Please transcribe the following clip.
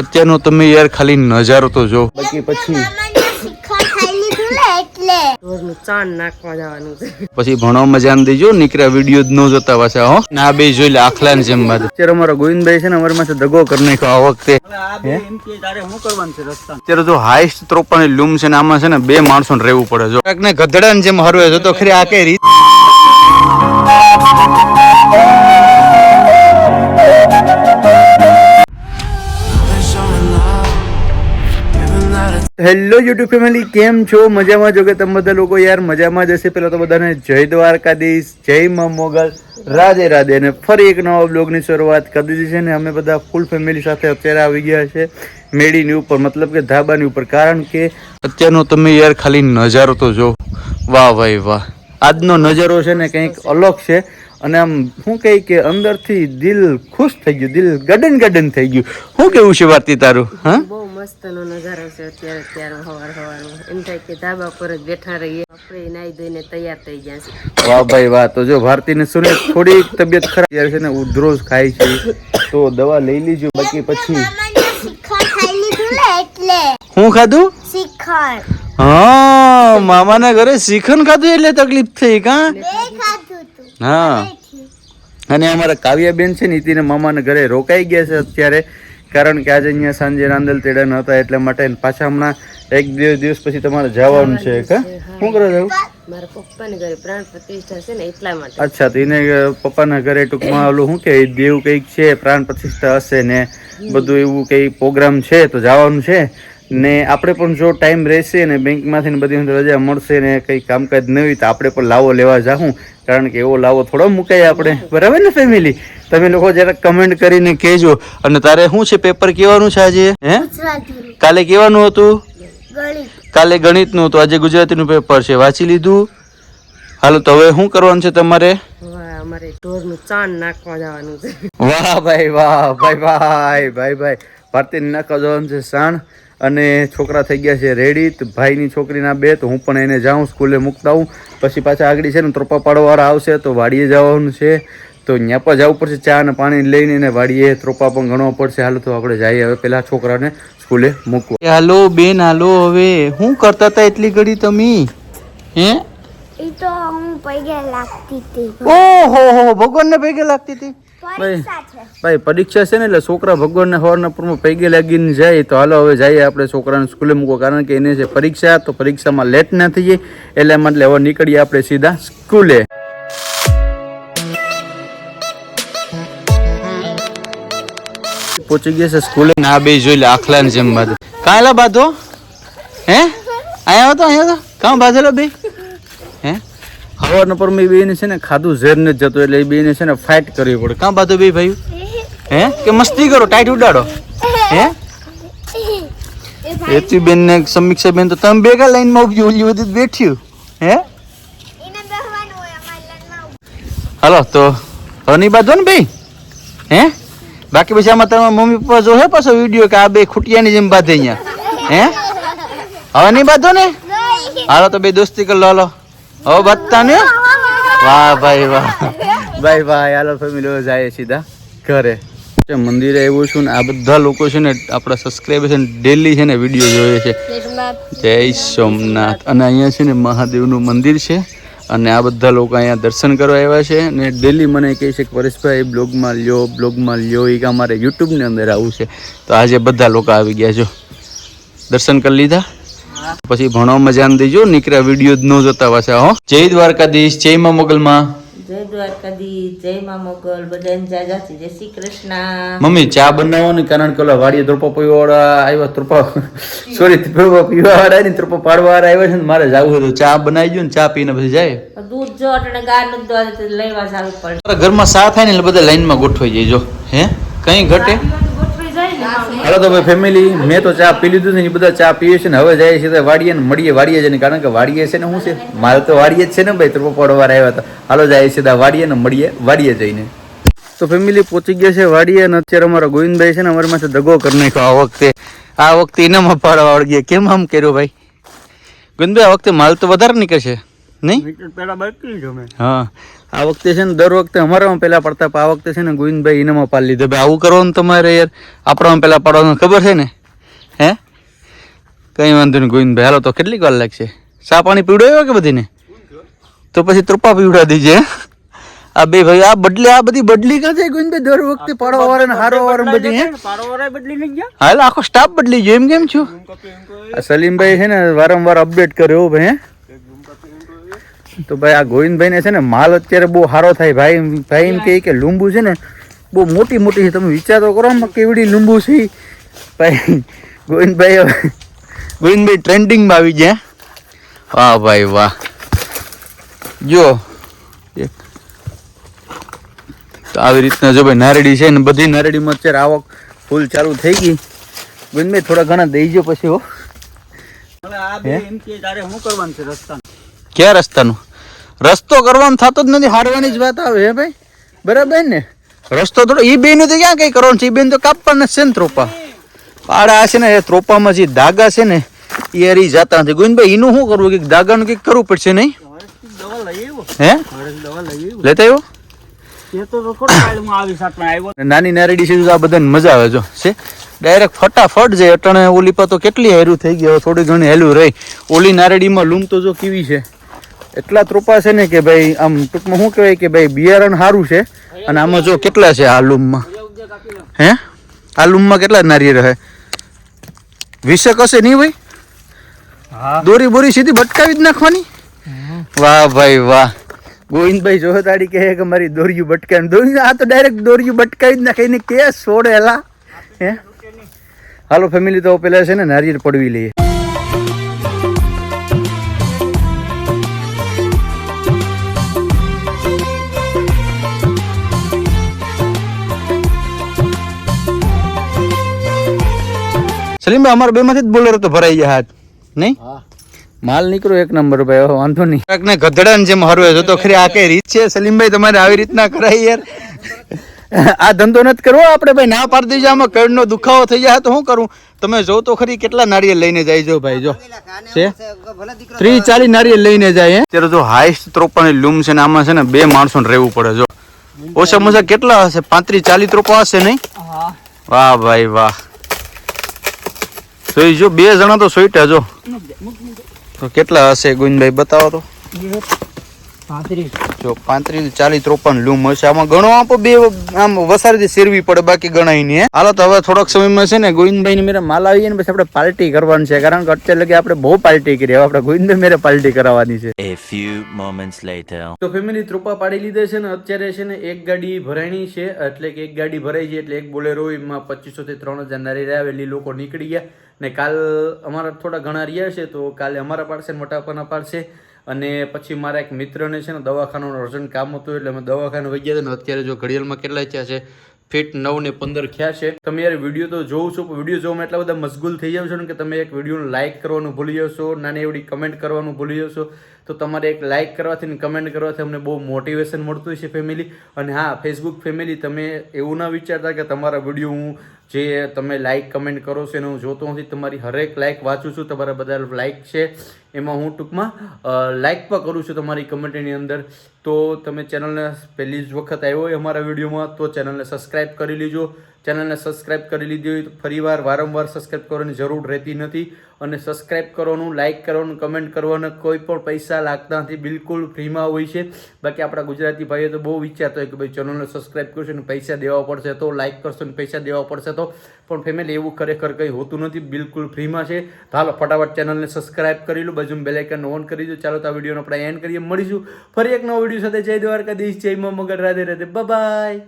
અત્યારનો તમે યાર ખાલી નજારો તો જો. બાકી પછી? મામાને શિખર ખાઈ લીધું ને એટલે. ઢોરનું ચાણ નાખવા જવાનું છે. પછી ભણવામાં ધ્યાન દેજો નીકળ્યા વીડિયો જ ન જોતા પાછા હો. ના બે જોઈ લે આખલા ને જેમ બાદ. અત્યારે અમારો ગોવિંદભાઈ છે ને અમારી પાસે દગો કરી નાખ્યો આ વખતે. અત્યારે જો હાઈસ્ટ ત્રોપાની લૂમ છે ને આમાં છે ને બે માણસો ને રહેવું પડે જો. ને ગધડા ને જેમ હરવે જો તો ખરી આ કઈ રીત? હેલો યુટ્યુબ ફેમિલી કેમ છો? મજામાં જો? કે તમે બધા લોકો યાર મજામાં જ હશે. પેલા તો બધાને જય દ્વારકાધીશ, જય મા મોગલ, રાધે રાધે. અને ફરી એક નવા બ્લોગની શરૂઆત કરી દીધી છે ને અમે બધા ફૂલ ફેમિલી સાથે અત્યારે આવી ગયા છે મેડીની ઉપર, મતલબ કે ધાબાની ઉપર. કારણ કે અત્યારનો તમે યાર ખાલી નજારો તો જો. વાહ ભાઈ વાહ. આજનો નજારો છે ને કંઈક અલગ છે. અને આમ શું કહી કે અંદરથી દિલ ખુશ થઈ ગયું, દિલ ગડન ગડન થઈ ગયું. શું કેવું છે વાર્તી તારું, હા? મસ્તનો નજારો છે અત્યારે અત્યારે હવાર સવારનો એમ થાય કે ધાબા પર જ બેઠા રહીએ. આપણે નાઈ ધોઈને તૈયાર થઈ ગયા છે વાહ ભાઈ વાહ. તો જો ભારતીને સુને થોડી તબિયત ખરાબ યાર છે ને ઉધરોસ ખાય છે. તો દવા લઈ લીજો. બાકી પછી શિખર ને હું ખાધું? શિખર હા, મામાના ઘરે શ્રીખંડ ખાધું એટલે તકલીફ થઈ, કા? હા. અને અમારા કાવ્યાબેન છે ને મામા મામાના ઘરે રોકાઈ ગયા છે અત્યારે. કારણ કે આજે અહીંયા સાંજે નાંદલ તેડા નહોતા એટલે માટે પાછા હમણાં એક બે દિવસ પછી તમારે જવાનું છે કા શું કરો છો મારા પપ્પાને ઘરે પ્રાણ પ્રતિષ્ઠા છે ને એટલા માટે. અચ્છા તો એને પપ્પાના ઘરે ટૂંકમાં ઓલું શું કે દેવ કંઈક છે પ્રાણ પ્રતિષ્ઠા હશે ને બધું એવું કંઈ પ્રોગ્રામ છે તો જવાનું છે? ને આપણે પણ જો ટાઈમ રહેશે ને બેંકમાંથી ને બધી રજા મળશે ને કંઈ કામકાજ ન હોય તો આપણે પણ લાવો લેવા જાઉં કારણ કે એવો લાવો થોડો મુકાય આપણે. બરાબર ને ફેમિલી તમે લોકો જરાક કમેન્ટ કરીને કહેજો. અને તારે શું છે? પેપર કેવાનું છે આજે? હે? કાલે કેવાનું હતું? ગણિત. કાલે ગણિતનું હતું. આજે ગુજરાતીનું પેપર છે. વાંચી લીધું? હાલો તો હવે શું કરવાનું છે તમારે? વાહ અમારે ઢોરનું ચાણ નાખવા જવાનું છે. વાહ ભાઈ વાહ ભાઈ ભાઈ ભાઈ ભાઈ. ભારતી નાખવા જવાનું છે સાણ. અને છોકરા થઈ ગયા છે રેડી તો ભાઈની છોકરીના બે, તો હું પણ એને જાઉં, સ્કૂલે મૂકતા આવું. પછી પાછા આગળ છે ને, ત્રોપા પાડવાવાળા આવશે, તો વાડીએ જવાનું છે. તો ત્યાં પણ જવું પડશે, ચા અને પાણી લઈને એને વાડીએ ત્રોપા પણ ગણવા પડશે. હાલો, તો આપણે જઈએ હવે પેલા છોકરાને સ્કૂલે મૂકવા. હાલો, બેન, હાલો, હવે. શું કરતા હતા એટલી ઘડી તમે? હે? એ તો હું પૈગે લાગતી હતી. ઓહો હો ભગવાનને પૈકે લાગતી હતી? પરીક્ષા છે. ભાઈ પરીક્ષા છે ને એટલે છોકરા ભગવાનના હવારના પૂરમાં પૈગે લાગીને જાય તો હાલો હવે જઈએ આપણે છોકરાને સ્કૂલે મૂકવા. કારણ કે એને છે પરીક્ષા તો પરીક્ષામાં લેટ ના થઈ જાય એટલે માટે હવે નીકળીએ આપણે સીધા સ્કૂલે. પહોંચી ગયા છે સ્કૂલે. ના બે જોઈ લે આખલા ને જેમ બાદ કાયલા બાધો. હે? અહીંયા તો અહીંયા તો કાં બાંધેલો બે? હે હવારના પર મેં બેને છે ને ખાધું ઝેર ને જ જતો એટલે એ બેને છે ને ફાઇટ કરવી પડે. કાં બાંધો બે ભાઈ હે? કે મસ્તી કરો? ટાઈટ ઉડાડો? હે? એચી બેન ને સમીક્ષા બેન તો તમે ભેગા લાઈનમાં ઊભી ઓલી બધી બેઠ્યું હે. લાઈનમાં હાલો તો હની બાજુ ને ભાઈ હે? બાકી પછી આમાં તમારા મમ્મી પપ્પા જો હે પાછો વીડિયો કે આ બે ખૂટિયાની જેમ બાંધે અહીંયા. હે? હવે નહીં બાંધો ને? હાલો તો બે દોસ્તી કરી લો હાલો. હવે બાંધતા ને વાહ, ભાઈ વાહ. ભાઈ ભાઈ, હાલો ફેમિલી જાય સીધા ઘરે. મંદિરે આવ્યો છું ને, આ બધા લોકો છે ને, આપણા સબસ્ક્રાઈબર છે ને ડેલી છે ને વીડિયો જોઈએ છે. જય સોમનાથ. અને અહીંયા છે ને મહાદેવનું મંદિર છે. અને આ બધા લોકો અહીંયા દર્શન કરવા આવ્યા છે. અને ડેલી મને કહે છે કે પરેશભાઈ બ્લોગમાં લ્યો બ્લોગમાં લ્યો. એ કે અમારે યુટ્યુબની અંદર આવું છે. તો આજે બધા લોકો આવી ગયા છો. દર્શન કરી લીધા? પછી ભણો ધ્યાન દેજો નીકળ્યા વીડિયો જ ન જોતા પાછા હો. જય દ્વારકાધીશ જય મા મોગલમાં. જય દ્વારકાધીશ જય મા મોગલ બધાને જય જય શ્રી કૃષ્ણ. મમ્મી ચા બનાવવાની કારણ કે ઓલા વાડીએ ત્રોપા પીવા આવ્યા ત્રોપા સોરી ત્રોપા પીવા ને ત્રોપા પાડવા આવ્યા છે ને મારે જવું હતું ચા બનાવી દો ને ચા પીને પછી જાય. દૂધ જો અટણે ગાર નથી દોવા લેવા જવું પડે. ઘરમાં સા થાય ને એટલે બધા લાઈનમાં ગોઠવાઈ જાય હે? કઈ ઘટે? હાલો તો ભાઈ ફેમિલી મેં તો ચા પી લીધું છે ને બધા ચા પીએ છે ને હવે જાય છે તો વાડીએ ને મળીએ, વાડીએ જઈને કારણ કે વાડીએ છે ને શું છે? મારે તો વાડીએ જ છે ને ભાઈ ત્રોપા પડવાર આવ્યા હતા. હાલો જાય છે વાડીએ ને મળીએ, વાડીએ જઈને. તો ફેમિલી પહોંચી ગયા છે વાડીએ અને અત્યારે અમારા ગોવિંદભાઈ છે ને અમારી પાસે દગો કરી નાખ્યો આ વખતે. આ વખતે એનામાં પાડવા વળી ગયા કેમ આમ કર્યો ભાઈ? ગોવિંદભાઈ, આ વખતે માલ તો વધારે નીકળશે. નહીં? પેલા બકી જો હા. આ વખતે છે ને દર વખતે અમારામાં પેલા પડતા પણ આ વખતે છે ને ગોવિંદભાઈ એનામાં પાડી લીધો. ભાઈ આવું કરવાનું તમારે યાર. આપણામાં પેલા પાડવાનું ખબર છે ને? હે? કઈ વાંધો નહીં ગોવિંદભાઈ. હાલો તો કેટલીક વાર લાગશે? ચા પાણી પીવડાવ્યો કે બધીને? તો પછી ત્રુપા પીવડા દીજે. આ બે ભાઈ આ બદલી આ બધી બદલી કાં છે ગોવિંદભાઈ દર વખતે પાડવા વાળા ને હારો વાર બધી હે? પાડો વાળા બદલી નહીં ગયા? હા આખો સ્ટાફ બદલી ગયો. એમ કેમ છું? આ સલીમભાઈ છે ને વારંવાર અપડેટ કર્યો ભાઈ હે? તો ભાઈ આ ગોવિંદભાઈ ને છે ને માલ અત્યારે બહુ સારો થાય. ભાઈ ભાઈ એમ કહે કે લીંબુ છે ને બહુ મોટી મોટી છે. તમે વિચાર તો કરો આમાં કેવડી લીંબુ છે. ભાઈ ગોવિંદભાઈ હવે ગોવિંદભાઈ ટ્રેન્ડિંગમાં આવી ગયા. વાહ ભાઈ વાહ. જો એક. તો આવી રીતના જો ભાઈ નારેડી છે ને બધી નારેડીમાં અત્યારે આવક ફૂલ ચાલુ થઈ ગઈ. ગોવિંદભાઈ થોડા ઘણા દઈ જો પછી હો. ક્યાં રસ્તાનું? રસ્તો કરવાનો થતો જ નથી, હારવાની જ વાત આવે હે ભાઈ? બરાબર ને? રસ્તો થોડો એ બેન તો ક્યાં કઈ કરવાનું છે? એ બેન તો કાપવાના છે ને ત્રોપા. પાડા છે ને, એ ત્રોપામાં જે ધાગા છે ને એ હરી જતા નથી. ગોવિંદભાઈ એનું શું કરવું? કંઈક ધાગાનું કંઈક કરવું પડશે નહીં? હે? લેતા આવ્યો? નાની નારેડી છે આ બધાને મજા આવે, જો. છે? ડાયરેક્ટ ફટાફટ જાય અટાણે ઓલી પર તો કેટલી હેરું થઈ ગયો થોડી ઘણી હેલું રહી. ઓલી નારેડીમાં લૂમ તો જો કેવી છે. એટલા ત્રોપા છે ને કે ભાઈ આમ ટૂંકમાં શું કહેવાય કે ભાઈ બિયારણ સારું છે. અને આમાં જો કેટલા છે આ લૂમમાં? હે? આ લૂમમાં કેટલા નારિયેળ રહે વીસેક હશે નહીં ભાઈ? દોરી બોરી સીધી ભટકાવી જ નાખવાની? વાહ ભાઈ વાહ. ગોવિંદભાઈ જો તાડી કહે કે મારી દોરિયું ભટકાવી દોરી આ તો ડાયરેક્ટ દોરિયું ભટકાવી જ નાખે એને કે છોડેલા હે? હાલો ફેમિલી તો પેલા છે ને નારિયેળ પડવી લઈએ. સલીમભાઈ અમારા બે માંથી જ બોલેરો તો ભરાઈ ગયા હાથ. નહીં? માલ નીકળો એક નંબર ભાઈ હવે વાંધો નહીં. ને ગધડાને જેમ હરવે છે. તો ખરી આ કઈ રીત છે? સલીમભાઈ તમારે આવી રીતના કરાય યાર? આ ધંધો નથી કરવો આપણે ભાઈ ના પાડી દેજો. આમાં કડનો દુખાવો થઈ જાય તો શું કરું? તમે જો તો ખરી કેટલા નારિયેલ લઈને જાય જો ભાઈ જો. છે? ત્રીસ ચાલીસ નારિયેળ લઈને જાય હે? અત્યારે જો હાઈસ્ટ ત્રોપાની લૂમ છે ને આમાં છે ને બે માણસો રહેવું પડે જો. ઓછા મોછા કેટલા હશે? પાંત્રીસ ચાલીસ ત્રોપા હશે નહીં? વાહ ભાઈ વાહ. સોઈ જો બે જણા તો સોઈટા જો. તો કેટલા હશે ગોવિંદભાઈ બતાવો તો. જો પાંત્રીસ ચાલીસ ત્રોપન લૂમ હશે. આમાં ઘણો આપો બે આમ વસારીથી શેરવી પડે બાકી ગણાય ને હાલો તો હવે થોડોક સમયમાં છે ને ગોવિંદભાઈ ને મેરે માલ આવીએ ને પછી આપણે પાર્ટી કરવાની છે. કારણ કે અત્યારે લગી આપણે બહુ પાર્ટી કરી. હવે આપણે ગોવિંદભાઈ મેરે પાર્ટી કરાવવાની છે. A few moments later. તો ફેમિલી ત્રોપા પાડી લીધે છે ને અત્યારે છે ને એક ગાડી ભરાણી છે. એટલે કે એક ગાડી ભરાઈ છે એટલે એક બોલેરો એમાં પચીસો થી ત્રણ હજાર નારી રહ્યા એટલે લોકો નીકળી ગયા. ને કાલ અમારા થોડા ઘણા રહ્યા છે, તો કાલે અમારા પાડશે મોટાપાના પાડશે. અને પછી મારા એક મિત્રને છે ને દવાખાનાનું અર્જન્ટ કામ હતું એટલે અમે દવાખાને વહી ગયા ને અત્યારે જો ઘડિયાળમાં કેટલા થયા છે, ફીટ નવ ને પંદર થયા છે. તમે યાર વીડિયો તો જોઉં છો વીડિયો જોવામાં એટલા બધા મશગુલ થઈ જાવ છો ને કે તમે એક વિડીયોને લાઇક કરવાનું ભૂલી જશો નાની એવડી કમેન્ટ કરવાનું ભૂલી જશો તો તમારે એક લાઇક કરવાથી ને કમેન્ટ કરવાથી અમને બહુ મોટિવેશન મળતું છે ફેમિલી અને હા ફેસબુક ફેમિલી તમે એવું ના વિચારતા કે તમારા વીડિયો હું જે તમે લાઇક કમેન્ટ કરો છો, એને હું જોતો નથી. તમારી હરેક લાઇક વાંચું છું, તમારા બધા લાઇક છે. એમાં હું ટૂંકમાં લાઇક પણ કરું છું તમારી કમેન્ટની અંદર. તો તમે ચેનલને પહેલી જ વખત આવ્યો હોય અમારા વિડીયોમાં, તો ચેનલને સબસ્ક્રાઇબ કરી લીજો. ચેનલને સબસ્ક્રાઇબ કરી લીધી હોય તો ફરીવાર વારંવાર સબસ્ક્રાઇબ કરવાની જરૂર રહેતી નથી. અને સબસ્ક્રાઇબ કરવાનું લાઇક કરવાનું કમેન્ટ કરવાના કોઈ પણ પૈસા લાગતા નથી. બિલકુલ ફ્રીમાં હોય છે. બાકી આપણા ગુજરાતી ભાઈઓ તો બહુ વિચારતા હોય કે ભાઈ ચેનલને સબસ્ક્રાઇબ કરશો ને પૈસા દેવા પડશે, તો લાઇક કરશો ને પૈસા દેવા પડશે. તો પણ ફેમિલી એવું ખરેખર કંઈ હોતું નથી. બિલકુલ ફ્રીમાં છે. તો હાલો, ફટાફટ ચેનલને સબસ્ક્રાઇબ કરી લો. બાજુ બેલાઇકન ઓન કરી દો. ચાલો તો આ વિડીયોનો આપણે એન્ડ કરીએ. મળીશું ફરી એક નવો વીડિયો સાથે. જય દ્વારકાધીશ. જય મા મગર. રાધે રાધે. બાય